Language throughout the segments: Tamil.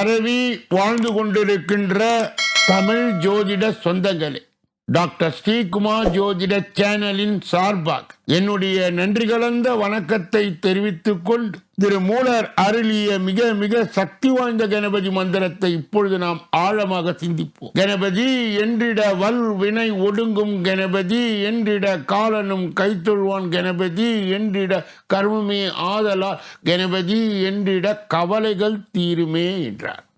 பரவி வாழ்ந்து கொண்டிருக்கின்ற தமிழ் ஜோதிட சொந்தங்களே. டாக்டர் ஸ்ரீகுமார் ஜோதிட சேனலின் சார்பாக என்னுடைய நன்றி கலந்த வணக்கத்தை தெரிவித்துக் கொண்டு திரு மூலர் அருளிய மிக மிக சக்தி வாய்ந்த கணபதி மந்திரத்தை இப்பொழுது நாம் ஆழமாக சிந்திப்போம். கணபதி என்றிட வல் வினை ஒடுங்கும் கணபதி என்றிட காலனும் கைத்தொழுவான் கணபதி என்றிட கர்மமே ஆதலால் கணபதி என்றிட கவலைகள் தீருமே என்றார்.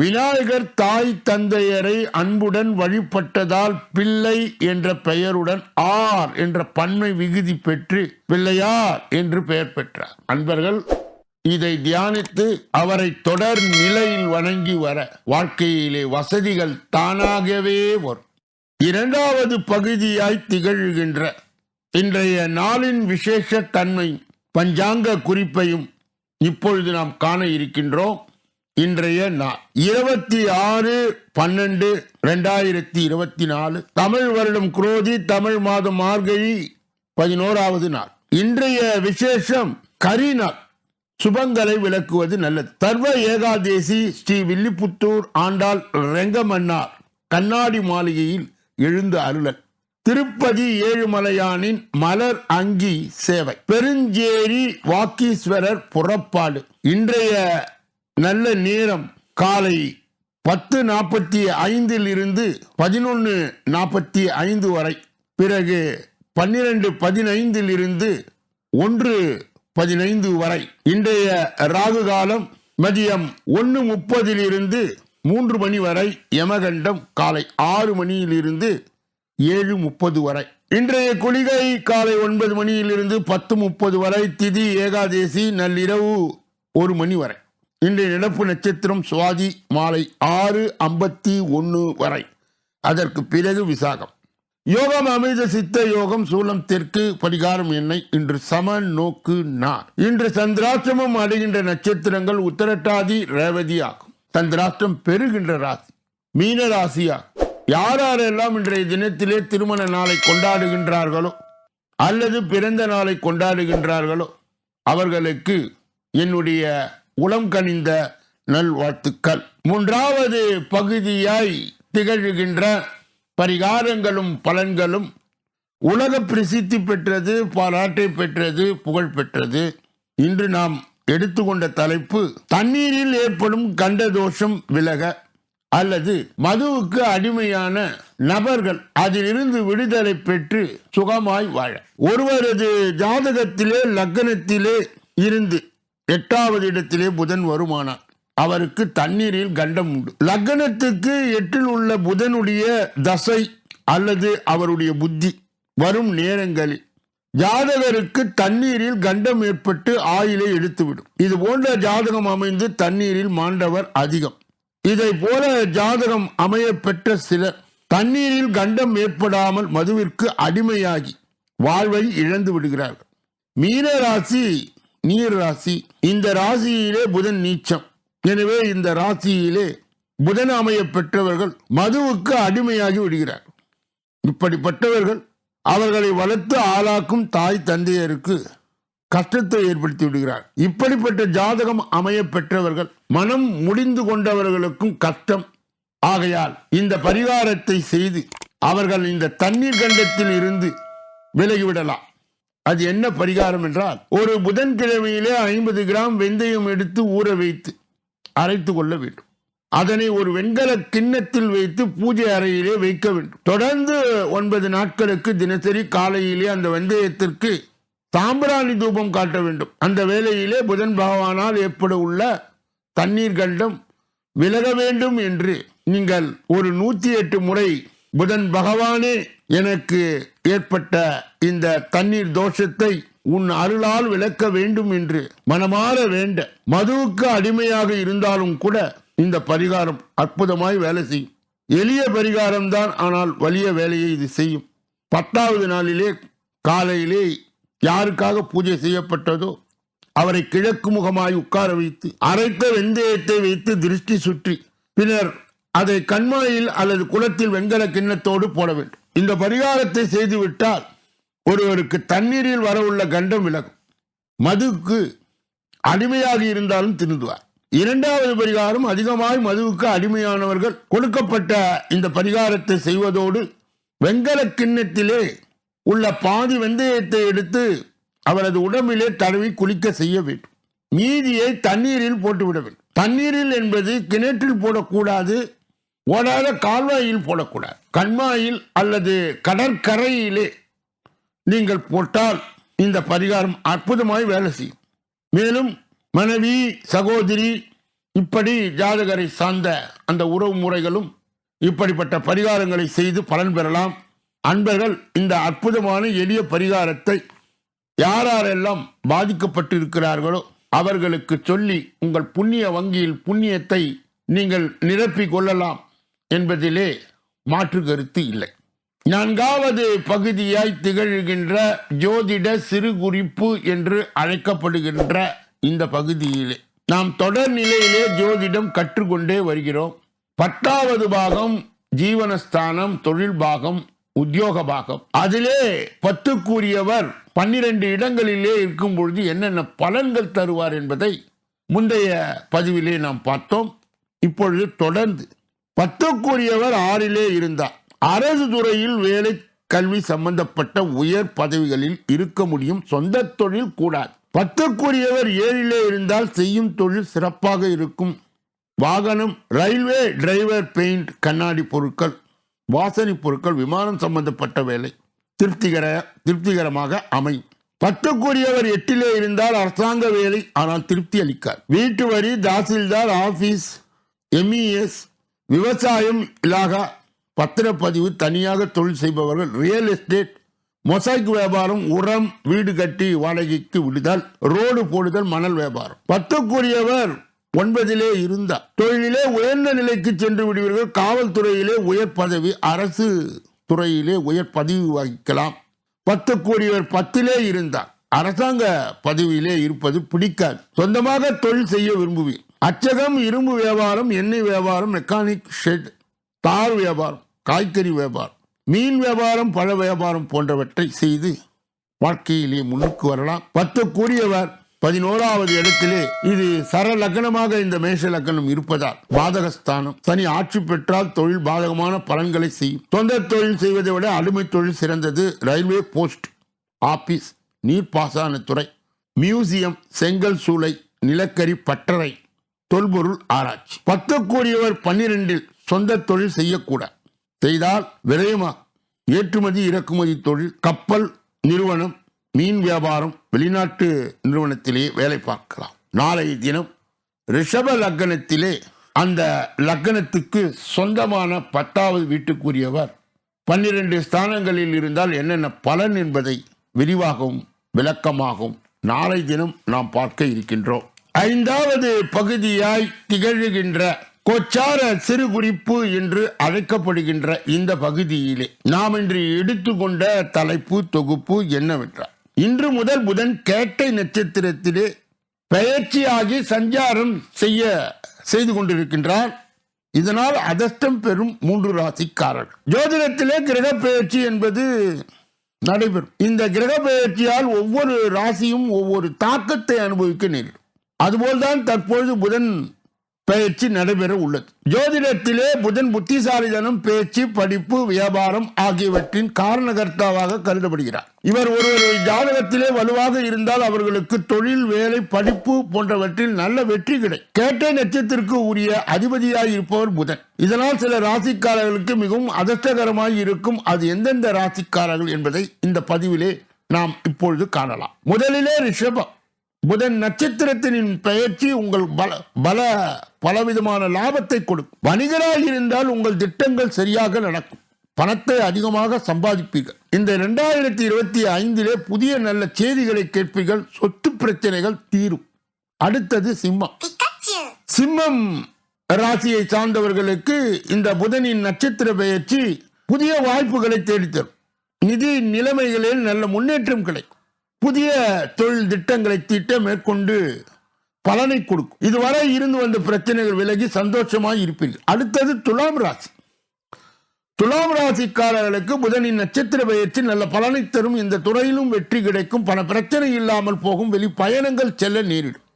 விநாயகர் தாய் தந்தையரை அன்புடன் வழிபட்டதால் பிள்ளை என்ற பெயருடன் ஆர் என்ற பன்மை விகுதி பெற்று பிள்ளையார் என்று பெயர் பெற்றார். அன்பர்கள் இதை தியானித்து அவரை தொடர் நிலையில் வணங்கி வர வாழ்க்கையிலே வசதிகள் தானாகவே வரும். இரண்டாவது பகுதியாய் திகழ்கின்ற இன்றைய நாளின் விசேஷ தன்மை பஞ்சாங்க குறிப்பையும் இப்பொழுது நாம் காண இருக்கின்றோம். இன்றைய நாள் இருபத்தி ஆறு பன்னெண்டு ரெண்டாயிரத்தி இருபத்தி நாலு தமிழ் வருடம் குரோதி தமிழ் மாதம் மார்கழி பதினோராவது நாள். இன்றைய விசேஷம் கரிநாள். சுபங்களை விளக்குவது நல்லது. சர்வ ஏகாதேசி ஸ்ரீ வில்லிபுத்தூர் ஆண்டாள் ரெங்கமன்னார் கண்ணாடி மாளிகையில் எழுந்து அருளல். திருப்பதி ஏழுமலையானின் மலர் அங்கி சேவை. பெருஞ்சேரி வாக்கீஸ்வரர் புறப்பாடு. இன்றைய நல்ல நேரம். காலை பத்து நாற்பத்தி ஐந்தில் இருந்து பதினொன்று நாற்பத்தி ஐந்து வரை. பிறகு பன்னிரண்டு பதினைந்தில் இருந்து ஒன்று பதினைந்து வரை. இன்றைய ராகு காலம் மதியம் ஒன்று முப்பதில் இருந்து மூன்று மணி வரை. யமகண்டம் காலை ஆறு மணியிலிருந்து ஏழு முப்பது வரை. இன்றைய குளிகை காலை ஒன்பது மணியிலிருந்து பத்து முப்பது வரை. திதி ஏகாதேசி நள்ளிரவு ஒரு மணி வரை. இன்றைய நிலப்பு நட்சத்திரம் சுவாதி மாலை ஆறு ஐம்பத்தி ஒன்று வரை. அதற்கு பிறகு விசாகம். யோகம் அமைத சித்த யோகம் சூலம் தெற்கு பரிகாரம் என்னை இன்று சம நோக்கு நார் இன்று சந்திராஷ்டிரமம் அடைகின்ற நட்சத்திரங்கள் உத்தரட்டாதி ரேவதி ஆகும் சந்திராஷ்டிரம் பெறுகின்ற ராசி மீன ராசியாகும். யார் யாரெல்லாம் இன்றைய தினத்திலே திருமண நாளை கொண்டாடுகின்றார்களோ அல்லது பிறந்த நாளை கொண்டாடுகின்றார்களோ அவர்களுக்கு என்னுடைய உளம் கனிந்த நல்வாழ்த்துக்கள். மூன்றாவது பகுதியாய் திகழ்கின்ற பரிகாரங்களும் பலன்களும் உலக பிரசித்தி பெற்றது பாராட்டை பெற்றது புகழ் பெற்றது. இன்று நாம் எடுத்துக்கொண்ட தலைப்பு தண்ணீரில் ஏற்படும் கண்ட தோஷம் விலக அல்லது மதுவுக்கு அடிமையான நபர்கள் அதிலிருந்து விடுதலை பெற்று சுகமாய் வாழ. ஒருவரது ஜாதகத்திலே லக்னத்திலே இருந்து எட்டாவது இடத்திலே புதன் வருமானார் அவருக்கு தண்ணீரில் கண்டம் உண்டு. லக்னத்துக்கு எட்டில் உள்ள புதனுடைய தசை அல்லது அவருடைய புத்தி வரும் நேரங்களில் ஜாதகருக்கு தண்ணீரில் கண்டம் ஏற்பட்டு ஆயிலை எடுத்துவிடும். இது போன்ற ஜாதகம் அமைந்து தண்ணீரில் மாண்டவர் அதிகம். இதை போல ஜாதகம் அமைய பெற்ற சிலர் தண்ணீரில் கண்டம் ஏற்படாமல் மதுவிற்கு அடிமையாகி வாழ்வை இழந்து விடுகிறார்கள். மீனராசி நீர் ராசி. இந்த ராசியிலே புதன் நீச்சம். எனவே இந்த ராசியிலே புதன் அமைய பெற்றவர்கள் மதுவுக்கு அடிமையாகி விடுகிறார். இப்படிப்பட்டவர்கள் அவர்களை வளர்த்து ஆளாக்கும் தாய் தந்தையருக்கு கஷ்டத்தை ஏற்படுத்தி விடுகிறார். இப்படிப்பட்ட ஜாதகம் அமைய பெற்றவர்கள் மனம் முடிந்து கொண்டவர்களுக்கும் கஷ்டம். ஆகையால் இந்த பரிகாரத்தை செய்து அவர்கள் இந்த தண்ணீர் கண்டத்தில் இருந்து விலகிவிடலாம். அது என்ன பரிகாரம் என்றால் ஒரு புதன்கிழமையிலே ஐம்பது கிராம் வெந்தயம் எடுத்து ஊற வைத்து அரைத்து கொள்ள வேண்டும். அதனை ஒரு வெண்கல கிண்ணத்தில் வைத்து பூஜை அறையிலே வைக்க வேண்டும். தொடர்ந்து ஒன்பது நாட்களுக்கு தினசரி காலையிலே அந்த வெந்தயத்திற்கு சாம்பிராணி தூபம் காட்ட வேண்டும். அந்த வேளையிலே புதன் பகவானால் ஏற்பட உள்ள தண்ணீர் கண்டம் விலக வேண்டும் என்று நீங்கள் ஒரு நூத்தி எட்டு முறை புதன் பகவானே எனக்கு ஏற்பட்ட இந்த தண்ணீர் தோஷத்தை உன் அருளால் விளக்க வேண்டும் என்று மனமாற வேண்ட மதுவுக்கு அடிமையாக இருந்தாலும் கூட இந்த பரிகாரம் அற்புதமாய் வேலை செய்யும். எளிய பரிகாரம் தான் ஆனால் வலிய வேலையை இது செய்யும். பத்தாவது நாளிலே காலையிலே யாருக்காக பூஜை செய்யப்பட்டதோ அவரை கிழக்கு முகமாய் உட்கார வைத்து அரைத்த வெந்தயத்தை வைத்து திருஷ்டி சுற்றி பின்னர் அதை கண்மாயில் அல்லது குளத்தில் வெண்கல கிண்ணத்தோடு போட வேண்டும். இந்த பரிகாரத்தை செய்துவிட்டால் ஒருவருக்கு தண்ணீரில் வரவுள்ள கண்டம் விலகும். மதுவுக்கு அடிமையாக இருந்தாலும் திருந்துவார் இரண்டாவது பரிகாரம் அதிகமாய் மதுவுக்கு அடிமையானவர்கள் கொடுக்கப்பட்ட இந்த பரிகாரத்தை செய்வதோடு வெங்கல கிண்ணத்திலே உள்ள பாதி வெந்தயத்தை எடுத்து அவரது உடம்பிலே தடவி குளிக்க செய்ய வேண்டும். மீதியை தண்ணீரில் போட்டுவிட வேண்டும். தண்ணீரில் என்பது கிணற்றில் போடக்கூடாது ஓடாத கால்வாயில் போடக்கூடாது. கண்மாயில் அல்லது கடற்கரையிலே நீங்கள் போட்டால் இந்த பரிகாரம் அற்புதமாய் வேலை செய்யும். மேலும் மனைவி சகோதரி இப்படி ஜாதகரை சார்ந்த அந்த உறவு முறைகளும் இப்படிப்பட்ட பரிகாரங்களை செய்து பலன் பெறலாம். அன்பர்கள் இந்த அற்புதமான எளிய பரிகாரத்தை யாரெல்லாம் பாதிக்கப்பட்டிருக்கிறார்களோ அவர்களுக்கு சொல்லி உங்கள் புண்ணிய வங்கியில் புண்ணியத்தை நீங்கள் நிரப்பிக் கொள்ளலாம். என்பதிலே மாற்று கருத்து இல்லை. நான்காவது பகுதியாய் திகழ்கின்ற ஜோதிட சிறு குறிப்பு என்று அழைக்கப்படுகின்ற இந்த பகுதியிலே நாம் தொடர் நிலையிலே ஜோதிடம் கற்றுக்கொண்டே வருகிறோம். பத்தாவது பாகம் ஜீவனஸ்தானம் தொழில் பாகம் உத்தியோக பாகம். அதிலே பத்துக்குரியவர் பன்னிரண்டு இடங்களிலே இருக்கும் பொழுது என்னென்ன பலன்கள் தருவார் என்பதை முந்தைய பதிவிலே நாம் பார்த்தோம். இப்பொழுது தொடர்ந்து பத்துக்குரியவர் ஆறிலே இருந்தார். அரசு துறையில் வேலை கல்வி சம்பந்தப்பட்ட உயர் பதவிகளில் இருக்க முடியும் சொந்த தொழில் கூடாது. பத்துக்குரியவர் ஏழிலே இருந்தால் செய்யும் தொழில் சிறப்பாக இருக்கும். வாகனம் ரயில்வே டிரைவர் பெயிண்ட் கண்ணாடி பொருட்கள் வாசனை பொருட்கள் விமானம் சம்பந்தப்பட்ட வேலை திருப்திகர திருப்திகரமாக அமையும். பத்துக்குரியவர் எட்டிலே இருந்தால் அரசாங்க வேலை ஆனால் திருப்தி அளிக்கார் வீட்டு வரி தாசில்தார் ஆபீஸ் எம்இஎஸ் விவசாயம் இலாகா பத்திரப்பதிவு தனியாக தொழில் செய்பவர்கள் ரியல் எஸ்டேட் மொசைக் வியாபாரம் உரம் வீடு கட்டி வாடகைக்கு விடுதல் ரோடு போடுதல் மணல் வியாபாரம். பத்துக்குரியவர் ஒன்பதிலே இருந்தார். தொழிலிலே உயர்ந்த நிலைக்கு சென்று விடுவீர்கள். காவல்துறையிலே உயர் பதவி அரசு துறையிலே உயர் பதவி வகிக்கலாம். பத்துக்குரியவர் பத்திலே இருந்தார். அரசாங்க பதவியிலே இருப்பது பிடிக்காது. சொந்தமாக தொழில் செய்ய விரும்புவேன். அச்சகம் இரும்பு வியாபாரம் எண்ணெய் வியாபாரம் மெக்கானிக் ஷெட் தார் வியாபாரம் காய்கறி வியாபாரம் மீன் வியாபாரம் பழ வியாபாரம் போன்றவற்றை செய்து வாழ்க்கையிலே முன்னுக்கு வரலாம். பத்து கூறியவர் பதினோராவது இடத்திலே இது சர லக்னமாக இந்த மேஷ லக்னம் இருப்பதால் பாதகஸ்தானம். சனி ஆட்சி பெற்றால் தொழில் பாதகமான பலன்களை செய்யும். சொந்த தொழில் செய்வதை விட அடிமை தொழில் சிறந்தது. Railway post office. நீர்ப்பாசனத்துறை மியூசியம் செங்கல் சூளை நிலக்கரி பட்டறை தொல்பொருள் ஆராய்ச்சி. பத்து கூறியவர் பன்னிரெண்டில் சொந்த தொழில் செய்யக்கூட செய்தால் விரயமா? ஏற்றுமதி இறக்குமதி தொழில் கப்பல் நிறுவனம் மீன் வியாபாரம் வெளிநாட்டு நிறுவனத்திலே வேலை பார்க்கலாம். நாளைய தினம் ரிஷப லக்னத்திலே அந்த லக்னத்துக்கு சொந்தமான பத்தாவது வீட்டுக்குரியவர் பன்னிரண்டு ஸ்தானங்களில் இருந்தால் என்னென்ன பலன் என்பதை விரிவாகவும் விளக்கமாகவும் நாளை தினம் நாம் பார்க்க இருக்கின்றோம். ஐந்தாவது பகுதியாய் திகழ்கின்ற கொச்சார சிறு குறிப்பு என்று அழைக்கப்படுகின்ற இந்த பகுதியிலே நாம் இன்று எடுத்துக்கொண்ட தலைப்பு தொகுப்பு என்னவென்றால் இன்று முதல் புதன் கேட்டை நட்சத்திரத்திலே பெயர்ச்சியாகி சஞ்சாரம் செய்ய செய்து கொண்டிருக்கின்றார் இதனால் அதஷ்டம் பெறும் மூன்று ராசிக்காரர்கள். ஜோதிடத்திலே கிரக பெயர்ச்சி என்பது நடைபெறும். இந்த கிரக பெயர்ச்சியால் ஒவ்வொரு ராசியும் ஒவ்வொரு தாக்கத்தை அனுபவிக்க நேரிடும். அதுபோல்தான் தற்பொழுது புதன் பயிற்சி நடைபெற உள்ளது. ஜோதிடத்திலே புதன் புத்திசாலிதனம் பேச்சு படிப்பு வியாபாரம் ஆகியவற்றின் காரணகர்த்தாவாக கருதப்படுகிறார். இவர் ஒருவர் ஜாதகத்திலே வலுவாக இருந்தால் அவர்களுக்கு தொழில் வேலை படிப்பு போன்றவற்றில் நல்ல வெற்றி கிடைக்கும். கேட்ட நட்சத்திற்கு உரிய அதிபதியாய் இருப்பவர் புதன். இதனால் சில ராசிக்காரர்களுக்கு மிகவும் அதிர்ஷ்டகரமாய் இருக்கும் அது எந்தெந்த ராசிக்காரர்கள் என்பதை இந்த பதிவிலே நாம் இப்பொழுது காணலாம். முதலிலே ரிஷபம். புதன் நட்சத்திரத்தின் பெயர்ச்சி உங்கள் பல பல பலவிதமான லாபத்தை கொடுக்கும். வணிகராக இருந்தால் உங்கள் திட்டங்கள் சரியாக நடக்கும். பணத்தை அதிகமாக சம்பாதிப்பீர்கள். இந்த இரண்டாயிரத்தி இருபத்தி ஐந்திலே புதிய நல்ல செய்திகளை கேட்பீர்கள். சொத்து பிரச்சனைகள் தீரும். அடுத்தது சிம்மம்! சிம்மம் ராசியை சார்ந்தவர்களுக்கு இந்த புதனின் நட்சத்திர பெயர்ச்சி புதிய வாய்ப்புகளை தேடித்தரும். நிதி நிலைமைகளில் நல்ல முன்னேற்றம் கிடைக்கும். புதிய தொழில் திட்டங்களை தீட்ட மேற்கொண்டு பலனை கொடுக்கும். இதுவரை இருந்து வந்த பிரச்சனைகள் விலகி சந்தோஷமாக இருப்பீர்கள். அடுத்தது துலாம் ராசி. துலாம் ராசிக்காரர்களுக்கு புதனின் நட்சத்திர பயிற்சி நல்ல பலனை தரும். இந்த துறையிலும் வெற்றி கிடைக்கும். பல பிரச்சனை இல்லாமல் போகும். வெளி பயணங்கள் செல்ல நேரிடும்.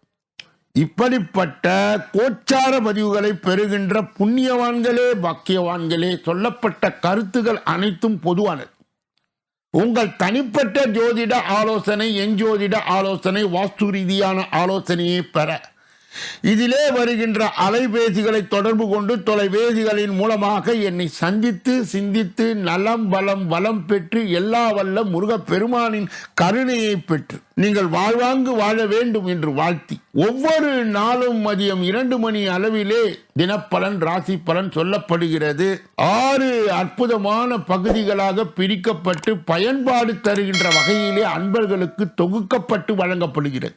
இப்படிப்பட்ட கோச்சார பதிவுகளை பெறுகின்ற புண்ணியவான்களே பாக்கியவான்களே சொல்லப்பட்ட கருத்துகள் அனைத்தும் பொதுவானது. உங்கள் தனிப்பட்ட ஜோதிட ஆலோசனை எஞ்சோதிட ஆலோசனை வாஸ்து ரீதியான ஆலோசனையை பெற. இதிலே வருகின்ற அலைபேசிகளை தொடர்பு கொண்டு தொலைபேசிகளின் மூலமாக என்னை சந்தித்து சிந்தித்து நலம் பலம் வளம் பெற்று எல்லா வல்ல முருகப்பெருமானின் கருணையை பெற்று நீங்கள் வாழ்வாங்கு வாழ வேண்டும் என்று வாழ்த்தி ஒவ்வொரு நாளும் மதியம் இரண்டு மணி அளவிலே தினப்பலன் ராசி பலன் சொல்லப்படுகிறது. ஆறு அற்புதமான பகுதிகளாக பிரிக்கப்பட்டு பயன்பாடு தருகின்ற வகையிலே அன்பர்களுக்கு தொகுக்கப்பட்டு வழங்கப்படுகிறது.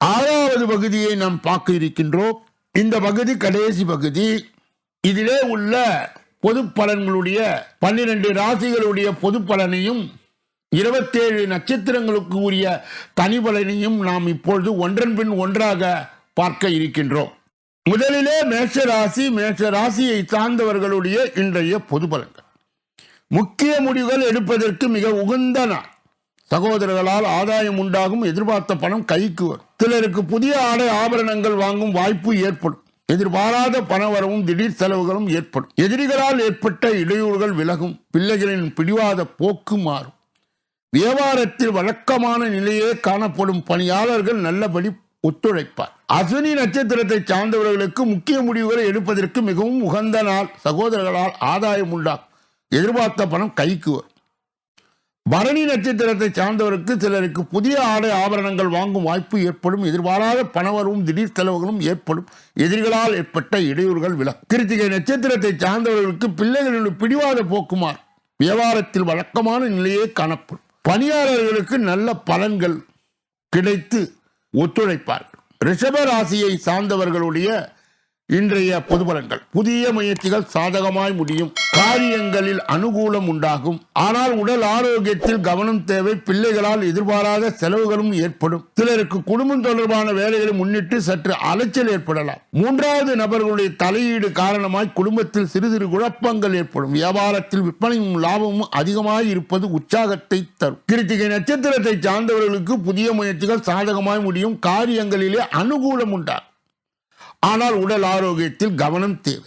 ஆறாவது பகுதியை நாம் பார்க்க இருக்கின்றோம் இந்த பகுதி கடைசி பகுதி. இதிலே உள்ள பொது பலன்களுடைய பன்னிரண்டு ராசிகளுடைய பொது பலனையும் இருபத்தேழு நட்சத்திரங்களுக்கு உரிய தனி பலனையும் நாம் இப்பொழுது ஒன்றன் பின் ஒன்றாக பார்க்க இருக்கின்றோம். முதலிலே மேஷ ராசி மேஷ ராசியை சார்ந்தவர்களுடைய இன்றைய பொது பலன்கள் முக்கிய முடிவுகள் எடுப்பதற்கு மிக உகந்த நாள். சகோதரர்களால் ஆதாயம் உண்டாகும் எதிர்பார்த்த பணம் கைக்கு வரும். சிலருக்கு புதிய ஆடை ஆபரணங்கள் வாங்கும் வாய்ப்பு ஏற்படும். எதிர்பாராத பண வரவும் திடீர் செலவுகளும் ஏற்படும். எதிரிகளால் ஏற்பட்ட இடையூறுகள் விலகும். பிள்ளைகளின் பிடிவாத போக்கு மாறும். வியாபாரத்தில் வழக்கமான நிலையே காணப்படும். பணியாளர்கள் நல்லபடி ஒத்துழைப்பார். அஸ்வினி நட்சத்திரத்தை சார்ந்தவர்களுக்கு முக்கிய முடிவுகளை எடுப்பதற்கு மிகவும் உகந்த நாள். சகோதரர்களால் ஆதாயம் உண்டாகும். எதிர்பார்த்த பணம் கைக்கு வரும். பரணி நட்சத்திரத்தை சார்ந்தவருக்கு சிலருக்கு புதிய ஆடை ஆபரணங்கள் வாங்கும் வாய்ப்பு ஏற்படும். எதிர்பாராத பணவரவும் திடீர் செலவுகளும் ஏற்படும். எதிரிகளால் ஏற்பட்ட இடையூறுகள் விலகும். கிருத்திகை நட்சத்திரத்தை சார்ந்தவர்களுக்கு பிள்ளைகளின் பிடிவாத போக்குமார் வியாபாரத்தில் வழக்கமான நிலையே காணப்படும். பணியாளர்களுக்கு நல்ல பலன்கள் கிடைத்து ஒத்துழைப்பார்கள். ரிஷப ராசியை சார்ந்தவர்களுடைய இன்றைய பொது பலன்கள் புதிய முயற்சிகள் சாதகமாய் முடியும். காரியங்களில் அனுகூலம் உண்டாகும். ஆனால் உடல் ஆரோக்கியத்தில் கவனம் தேவை. பிள்ளைகளால் எதிர்பாராத செலவுகளும் ஏற்படும். சிலருக்கு குடும்பம் தொடர்பான வேலைகளை முன்னிட்டு சற்று அலைச்சல் ஏற்படலாம். மூன்றாவது நபர்களுடைய தலையீடு காரணமாய் குடும்பத்தில் சிறு சிறு குழப்பங்கள் ஏற்படும். வியாபாரத்தில் விற்பனையும் லாபமும் அதிகமாக இருப்பது உற்சாகத்தை தரும். கிருத்திகை நட்சத்திரத்தை சார்ந்தவர்களுக்கு புதிய முயற்சிகள் சாதகமாய் முடியும். காரியங்களிலே அனுகூலம் உண்டாகும். ஆனால் உடல் ஆரோக்கியத்தில் கவனம் தேவை.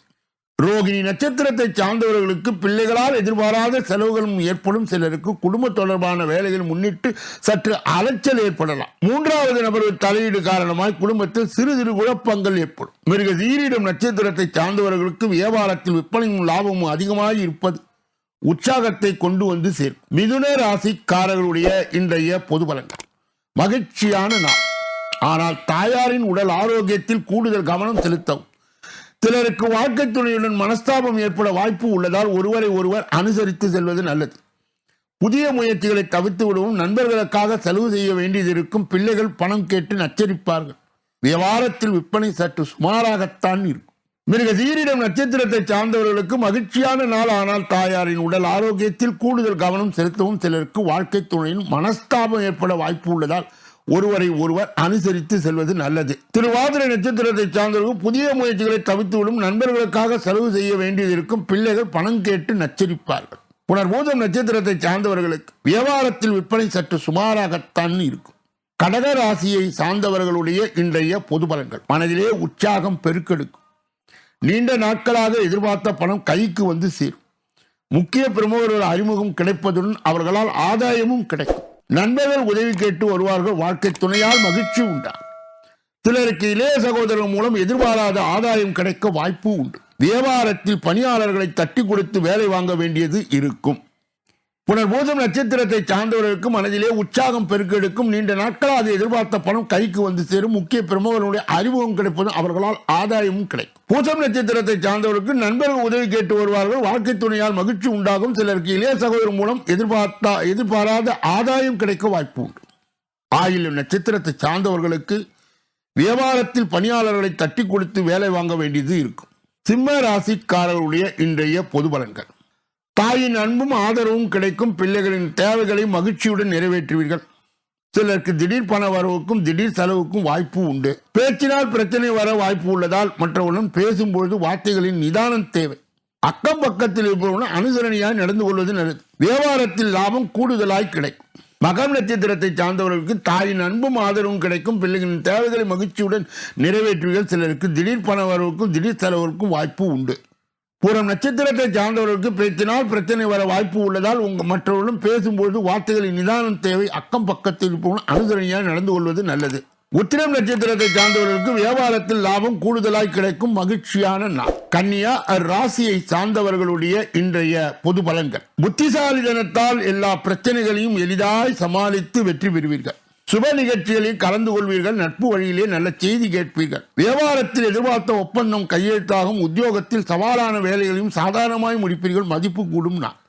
ரோகிணி நட்சத்திரத்தை சார்ந்தவர்களுக்கு பிள்ளைகளால் எதிர்பாராத செலவுகளும் ஏற்படும். சிலருக்கு குடும்ப தொடர்பான வேலைகள் முன்னிட்டு சற்று அலைச்சல் ஏற்படலாம். மூன்றாவது நபர்கள் தலையீடு காரணமாய் குடும்பத்தில் சிறு சிறு குழப்பங்கள் ஏற்படும். மிருக சீரிடம் நட்சத்திரத்தை சார்ந்தவர்களுக்கு வியாபாரத்தில் விற்பனையும் லாபமும் அதிகமாக இருப்பது உற்சாகத்தை கொண்டு வந்து சேர்க்கும். மிதுன ராசிக்காரர்களுடைய இன்றைய பொது பலன்கள். மகிழ்ச்சியான நாள். ஆனால் தாயாரின் உடல் ஆரோக்கியத்தில் கூடுதல் கவனம் செலுத்தவும். சிலருக்கு வாழ்க்கை துணையுடன் மனஸ்தாபம் ஏற்பட வாய்ப்பு உள்ளதால் ஒருவரை ஒருவர் அனுசரித்து செல்வது நல்லது. புதிய முயற்சிகளை தவிர்த்து விடவும் நண்பர்களுக்காக செலவு செய்ய வேண்டியது இருக்கும் பிள்ளைகள் பணம் கேட்டு நச்சரிப்பார்கள். வியாபாரத்தில் விற்பனை சற்று சுமாராகத்தான் இருக்கும். மிருக சீரிடம் நட்சத்திரத்தை சார்ந்தவர்களுக்கு மகிழ்ச்சியான நாள். ஆனால் தாயாரின் உடல் ஆரோக்கியத்தில் கூடுதல் கவனம் செலுத்தவும் சிலருக்கு வாழ்க்கை துணையின் மனஸ்தாபம் ஏற்பட வாய்ப்பு உள்ளதால் ஒருவரை ஒருவர் அனுசரித்து செல்வது நல்லது. திருவாதிரை நட்சத்திரத்தை சார்ந்தவர்கள் புதிய முயற்சிகளை தவிர்த்துவிடும் நண்பர்களுக்காக செலவு செய்ய வேண்டியது இருக்கும் பிள்ளைகள் பணம் கேட்டு நச்சரிப்பார்கள். புனர்பூதம் நட்சத்திரத்தை சார்ந்தவர்களுக்கு வியாபாரத்தில் விற்பனை சற்று சுமாராகத்தான் இருக்கும். கடக ராசியை சார்ந்தவர்களுடைய இன்றைய பொது பலன்கள். மனதிலே உற்சாகம் பெருக்கெடுக்கும். நீண்ட நாட்களாக எதிர்பார்த்த பணம் கைக்கு வந்து சேரும். முக்கிய பிரமுகர்கள் அறிமுகம் கிடைப்பதுடன் அவர்களால் ஆதாயமும் கிடைக்கும். நண்பர்கள் உதவி கேட்டு வருவார்கள். வாழ்க்கை துணையால் மகிழ்ச்சி உண்டா சிலருக்கு இளைய சகோதரர் மூலம் எதிர்பாராத ஆதாயம் கிடைக்க வாய்ப்பு உண்டு. வியாபாரத்தில் பணியாளர்களை தட்டி கொடுத்து வேலை வாங்க வேண்டியது இருக்கும். புனர்பூசம் நட்சத்திரத்தை சார்ந்தவர்களுக்கு மனதிலே உற்சாகம் பெருக்கெடுக்கும் நீண்ட நாட்களாக அதை எதிர்பார்த்த பணம் கைக்கு வந்து சேரும். முக்கிய பிரமுகர்களுடைய அறிமுகம் கிடைப்பதும் அவர்களால் ஆதாயமும் கிடைக்கும். பூசம் நட்சத்திரத்தை சார்ந்தவர்களுக்கு நண்பர்கள் உதவி கேட்டு வருவார்கள். வாழ்க்கை துணையால் மகிழ்ச்சி உண்டாகும். சிலருக்கு இளைய சகோதரர் மூலம் எதிர்பார்த்தா எதிர்பாராத ஆதாயம் கிடைக்க வாய்ப்பு உண்டு. ஆயிலும் நட்சத்திரத்தை சார்ந்தவர்களுக்கு வியாபாரத்தில் பணியாளர்களை தட்டி கொடுத்து வேலை வாங்க வேண்டியது இருக்கும். சிம்ம ராசிக்காரர்களுடைய இன்றைய பொது பலன்கள். தாயின் அன்பும் ஆதரவும் கிடைக்கும். பிள்ளைகளின் தேவைகளை மகிழ்ச்சியுடன் நிறைவேற்றுவீர்கள். சிலருக்கு திடீர் பண வரவுக்கும் திடீர் செலவுக்கும் வாய்ப்பு உண்டு. பேச்சினால் பிரச்சனை வர வாய்ப்பு உள்ளதால் மற்றவர்களும் பேசும்பொழுது வார்த்தைகளின் நிதானம் தேவை. அக்கம் பக்கத்தில் இருப்பவர்களும் அனுசரணையாக நடந்து கொள்வது நல்லது. வியாபாரத்தில் லாபம் கூடுதலாய் கிடைக்கும். மகம் நட்சத்திரத்தை சார்ந்தவர்களுக்கு தாயின் அன்பும் ஆதரவும் கிடைக்கும். பிள்ளைகளின் தேவைகளை மகிழ்ச்சியுடன் நிறைவேற்றுவீர்கள். சிலருக்கு திடீர் பண வரவுக்கும் திடீர் செலவுக்கும் வாய்ப்பு உண்டு. பூரம் நட்சத்திரத்தை சார்ந்தவர்களுக்கு பேச்சினால் பிரச்சனை வர வாய்ப்பு உள்ளதால் உங்கள் மற்றவர்களும் பேசும்போது வார்த்தைகளின் நிதானம் தேவை. அக்கம் பக்கத்தில் போன அனுசரணையாக நடந்து கொள்வது நல்லது. உத்திரம் நட்சத்திரத்தை சார்ந்தவர்களுக்கு வியாபாரத்தில் லாபம் கூடுதலாய் கிடைக்கும் மகிழ்ச்சியான நாள். கன்னியா ராசியை சார்ந்தவர்களுடைய இன்றைய பொது பலன்கள். புத்திசாலிதனத்தால் எல்லா பிரச்சனைகளையும் எளிதாய் சமாளித்து வெற்றி பெறுவீர்கள். சுப நிகழ்ச்சிகளில் கலந்து கொள்வீர்கள் நட்பு வழியிலே நல்ல செய்தி கேட்பீர்கள். வியாபாரத்தில் எதிர்பார்த்த ஒப்பந்தம் கையெழுத்தாகும் உத்தியோகத்தில் சவாலான வேலைகளையும் சாதாரணமாய் முடிப்பீர்கள் மதிப்பு கூடும் நான்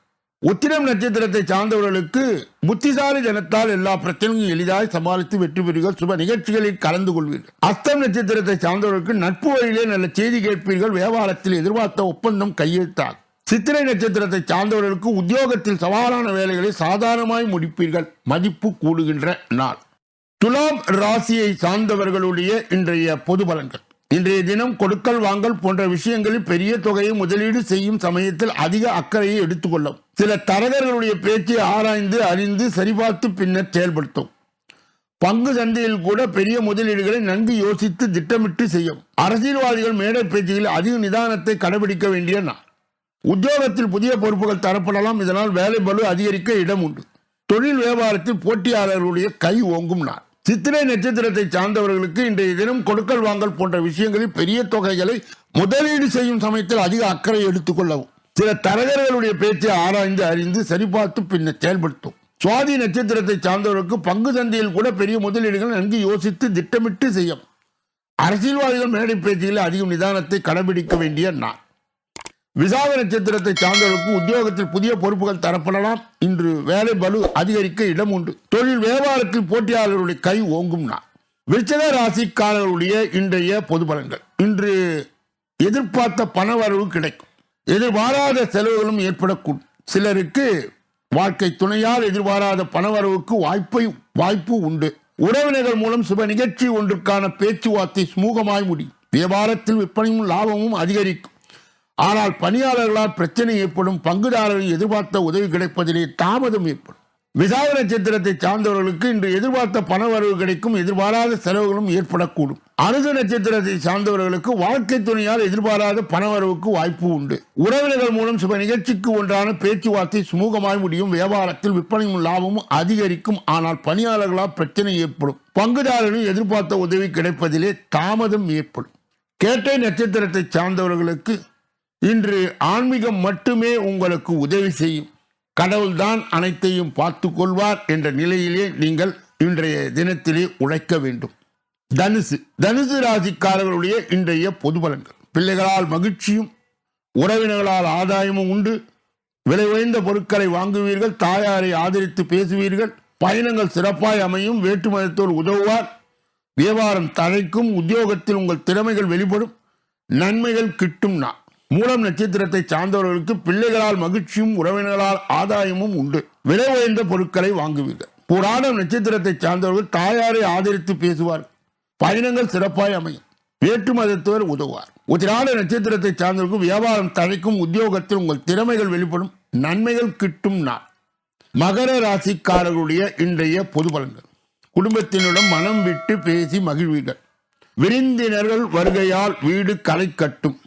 உத்திரம் நட்சத்திரத்தை சார்ந்தவர்களுக்கு புத்திசாலி ஜனத்தால் எல்லா பிரச்சனையும் எளிதாய் சமாளித்து வெற்றி பெறுவீர்கள் சுப நிகழ்ச்சிகளில் கலந்து கொள்வீர்கள். அஸ்தம் நட்சத்திரத்தை சார்ந்தவர்களுக்கு நட்பு வழியிலே நல்ல செய்தி கேட்பீர்கள் வியாபாரத்தில் எதிர்பார்த்த ஒப்பந்தம் கையெழுத்தாகும். சித்திரை நட்சத்திரத்தை சார்ந்தவர்களுக்கு உத்தியோகத்தில் சவாலான வேலைகளை சாதாரணமாய் முடிப்பீர்கள் மதிப்பு கூடுகின்ற நாள். துலாம் ராசியை சார்ந்தவர்களுடைய இன்றைய பொது பலன்கள். இன்றைய தினம் கொடுக்கல் வாங்கல் போன்ற விஷயங்களில் பெரிய தொகையை முதலீடு செய்யும் சமயத்தில் அதிக அக்கறையை எடுத்துக்கொள்ளும் சில தரகர்களுடைய பேச்சை ஆராய்ந்து அறிந்து சரிபார்த்து பின்னர் செயல்படுத்தும் பங்கு சந்தையில் கூட பெரிய முதலீடுகளை நன்கு யோசித்து திட்டமிட்டு செய்யும் அரசியல்வாதிகள் மேடை பேச்சுகளில் அதிக நிதானத்தை கடைபிடிக்க வேண்டிய நாள். உத்தியோகத்தில் புதிய பொறுப்புகள் தரப்படலாம். இதனால் வேலை பலு அதிகரிக்க இடம் உண்டு. தொழில் வியாபாரத்தில் போட்டியாளர்களுடைய கை ஓங்கும் நாள். சித்திரை நட்சத்திரத்தை சார்ந்தவர்களுக்கு இன்றைய தினம் கொடுக்கல் வாங்கல் போன்ற விஷயங்களில் பெரிய தொகைகளை முதலீடு செய்யும் சமயத்தில் அதிக அக்கறை எடுத்துக்கொள்ளவும் சில தரகர்களுடைய பேச்சை ஆராய்ந்து அறிந்து சரிபார்த்து பின்னர் செயல்படுத்தும். சுவாதி நட்சத்திரத்தை சார்ந்தவர்களுக்கு பங்கு சந்தையில் கூட பெரிய முதலீடுகள் நன்கு யோசித்து திட்டமிட்டு செய்யும் அரசியல்வாதிகள் மேடை பேச்சுகளில் அதிகம் நிதானத்தை கடைபிடிக்க வேண்டிய நாள். விசாக நட்சத்திரத்தை சார்ந்தவர்களுக்கு உத்தியோகத்தில் புதிய பொறுப்புகள் தரப்படலாம். இன்று வேலை பலு அதிகரிக்க இடம் உண்டு. தொழில் வியாபாரத்தில் போட்டியாளர்களுடைய கை ஓங்கும்னா விருச்சக ராசிக்காரர்களுடைய இன்றைய பொது பலன்கள். இன்று எதிர்பார்த்த பணவரவு கிடைக்கும். எதிர்பாராத செலவுகளும் ஏற்படக்கூடும். சிலருக்கு வாழ்க்கை துணையால் எதிர்பாராத பணவரவுக்கு வாய்ப்பை வாய்ப்பு உண்டு. உறவினர்கள் மூலம் சுப நிகழ்ச்சி ஒன்றுக்கான பேச்சுவார்த்தை சுமூகமாய் முடியும். வியாபாரத்தில் விற்பனையும் லாபமும் அதிகரிக்கும். ஆனால் பணியாளர்களால் பிரச்சனை ஏற்படும் பங்குதாரர்கள் எதிர்பார்த்த உதவி கிடைப்பதிலே தாமதம் ஏற்படும். விசாக நட்சத்திரத்தை சார்ந்தவர்களுக்கு இன்று எதிர்பார்த்த பண வரவு கிடைக்கும் எதிர்பாராத செலவுகளும் ஏற்படக்கூடும். அனுத நட்சத்திரத்தை சார்ந்தவர்களுக்கு வாழ்க்கை துணையால் எதிர்பாராத பண வரவுக்கு வாய்ப்பு உண்டு. உறவினர்கள் மூலம் சில நிகழ்ச்சிக்கு ஒன்றான பேச்சுவார்த்தை சுமூகமாய் முடியும் வியாபாரத்தில் விற்பனையும் லாபமும் அதிகரிக்கும் ஆனால் பணியாளர்களால் பிரச்சனை ஏற்படும். பங்குதாரர்கள் எதிர்பார்த்த உதவி கிடைப்பதிலே தாமதம் ஏற்படும். கேட்டை நட்சத்திரத்தை சார்ந்தவர்களுக்கு இன்று ஆன்மீகம் மட்டுமே உங்களுக்கு உதவி செய்யும். கடவுள்தான் அனைத்தையும் பார்த்து கொள்வார் என்ற நிலையிலே நீங்கள் இன்றைய தினத்திலே உழைக்க வேண்டும். தனுசு. தனுசு ராசிக்காரர்களுடைய இன்றைய பொது பலன்கள். பிள்ளைகளால் மகிழ்ச்சியும் உறவினர்களால் ஆதாயமும் உண்டு. விலை உயர்ந்த பொருட்களை வாங்குவீர்கள் தாயாரை ஆதரித்து பேசுவீர்கள் பயணங்கள் சிறப்பாய் அமையும் வேற்று மதத்தோர் உதவுவார். வியாபாரம் தழைக்கும் உத்தியோகத்தில் உங்கள் திறமைகள் வெளிப்படும் நன்மைகள் கிட்டும் நான் மூலம் நட்சத்திரத்தை சார்ந்தவர்களுக்கு பிள்ளைகளால் மகிழ்ச்சியும் உறவினர்களால் ஆதாயமும் உண்டு. விலை உயர்ந்த பொருட்களை வாங்குவீர்கள். புராணம் நட்சத்திரத்தை சார்ந்தவர்கள் தாயாரை ஆதரித்து பேசுவார் பயணங்கள் சிறப்பாய் அமையும். வேற்று மதத்தவர் உதவுவார். உத்திராட நட்சத்திரத்தை சார்ந்தவர்கள் வியாபாரம் தழைக்கும் உத்தியோகத்தில் உங்கள் திறமைகள் வெளிப்படும். நன்மைகள் கிட்டும் நாள். மகர ராசிக்காரர்களுடைய இன்றைய பொது பலன்கள். குடும்பத்தினுடன் மனம் விட்டு பேசி மகிழ்வீர்கள். விருந்தினர்கள் வருகையால் வீடு களை கட்டும்.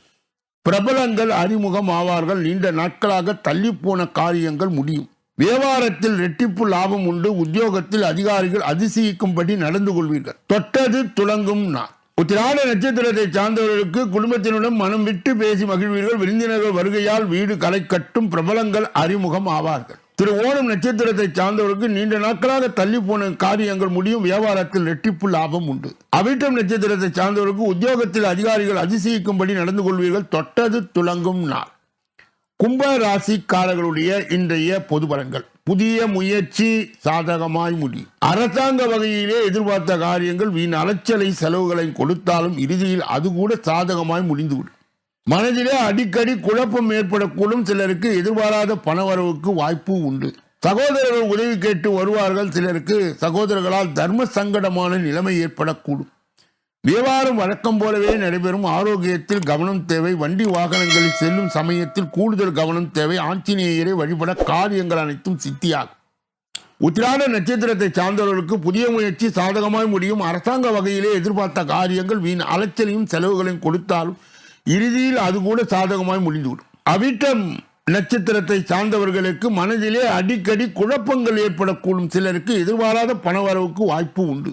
பிரபலங்கள் அறிமுகம் ஆவார்கள் நீண்ட நாட்களாக தள்ளிப்போன காரியங்கள் முடியும். வியாபாரத்தில் ரெட்டிப்பு லாபம் உண்டு. உத்தியோகத்தில் அதிகாரிகள் அதிசயிக்கும்படி நடந்து கொள்வீர்கள். தொட்டது துளங்கும் நான் உத்திராட நட்சத்திரத்தை சார்ந்தவர்களுக்கு குடும்பத்தினுடன் மனம் விட்டு பேசி மகிழ்வீர்கள். விருந்தினர்கள் வருகையால் வீடு களை கட்டும் பிரபலங்கள் அறிமுகம் ஆவார்கள் திரு ஓணம் நட்சத்திரத்தை சார்ந்தவருக்கு நீண்ட நாட்களாக தள்ளி போன காரியங்கள் முடியும். வியாபாரத்தில் ரெட்டிப்பு லாபம் உண்டு. அவிட்டம் நட்சத்திரத்தை சார்ந்தவருக்கு உத்தியோகத்தில் அதிகாரிகள் அதிசயிக்கும்படி நடந்து கொள்வீர்கள். தொட்டது துளங்கும் நாள். கும்ப ராசிக்காரர்களுடைய இன்றைய பொது பலன்கள். புதிய முயற்சி சாதகமாய் முடியும் அரசாங்க வகையிலே எதிர்பார்த்த காரியங்கள் வீண் அலைச்சலை செலவுகளை கொடுத்தாலும் இறுதியில் அது கூட சாதகமாய் முடிந்துவிடும். மனதிலே அடிக்கடி குழப்பம் ஏற்படக்கூடும் சிலருக்கு எதிர்பாராத பணவரவுக்கு வாய்ப்பு உண்டு. சகோதரர்கள் உதவி கேட்டு வருவார்கள் சிலருக்கு சகோதரர்களால் தர்ம சங்கடமான நிலைமை ஏற்படக்கூடும். வியாபாரம் வழக்கம் போலவே நடைபெறும் ஆரோக்கியத்தில் கவனம் தேவை. வண்டி வாகனங்களில் செல்லும் சமயத்தில் கூடுதல் கவனம் தேவை. ஆஞ்சநேயரை வழிபட காரியங்கள் அனைத்தும் சித்தியாகும். உத்திராட நட்சத்திரத்தை சார்ந்தவர்களுக்கு புதிய முயற்சி சாதகமாய் முடியும். அரசாங்க வகையிலே எதிர்பார்த்த காரியங்கள் வீண் அலைச்சலையும் செலவுகளையும் கொடுத்தாலும் இறுதியில் அது கூட சாதகமாய் முடிந்துவிடும். அவிட்டம் நட்சத்திரத்தை சார்ந்தவர்களுக்கு மனதிலே அடிக்கடி குழப்பங்கள் ஏற்படக்கூடும் சிலருக்கு எதிர்பாராத பணவரவுக்கு வாய்ப்பு உண்டு.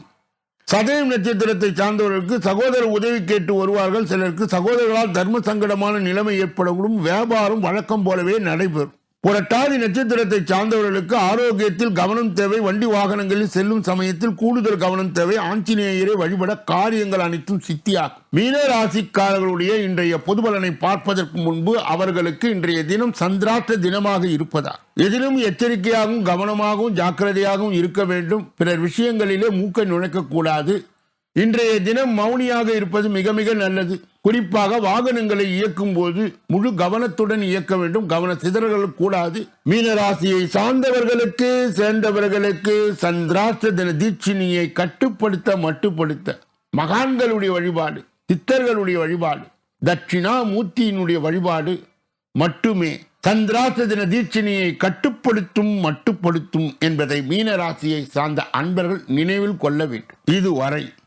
சதயம் நட்சத்திரத்தை சார்ந்தவர்களுக்கு சகோதர உதவி கேட்டு வருவார்கள். சிலருக்கு சகோதரர்களால் தர்ம சங்கடமான நிலைமை ஏற்படக்கூடும். வியாபாரம் வழக்கம் போலவே நடைபெறும். புரட்டாதி நட்சத்திரத்தை சார்ந்தவர்களுக்கு ஆரோக்கியத்தில் கவனம் தேவை வண்டி வாகனங்களில் செல்லும் சமயத்தில் கூடுதல் கவனம் தேவை ஆஞ்சநேயரை வழிபட காரியங்கள் அனைத்தும் சித்தியாகும். மீன ராசிக்காரர்களுடைய இன்றைய பொதுபலனை பார்ப்பதற்கு முன்பு அவர்களுக்கு இன்றைய தினம் சந்திராஷ்ட தினமாக இருப்பதா எதிலும் எச்சரிக்கையாகவும் கவனமாகவும் ஜாக்கிரதையாகவும் இருக்க வேண்டும். பிறர் விஷயங்களிலே மூக்கை நுழைக்கக்கூடாது இன்றைய தினம் மௌனியாக இருப்பது மிக மிக நல்லது. குறிப்பாக வாகனங்களை இயக்கும் போது முழு கவனத்துடன் இயக்க வேண்டும். கவன சிதறல்கள் கூடாது. மீனராசியை சார்ந்தவர்களுக்கு சேர்ந்தவர்களுக்கு சந்திராஷ்ட தின தீட்சினியை கட்டுப்படுத்த மட்டுப்படுத்த மகான்களுடைய வழிபாடு சித்தர்களுடைய வழிபாடு தட்சிணாமூர்த்தியினுடைய வழிபாடு மட்டுமே சந்திராஷ்ட தின தீட்சினியை கட்டுப்படுத்தும் மட்டுப்படுத்தும் என்பதை மீனராசியை சார்ந்த அன்பர்கள் நினைவில் கொள்ள வேண்டும். இதுவரை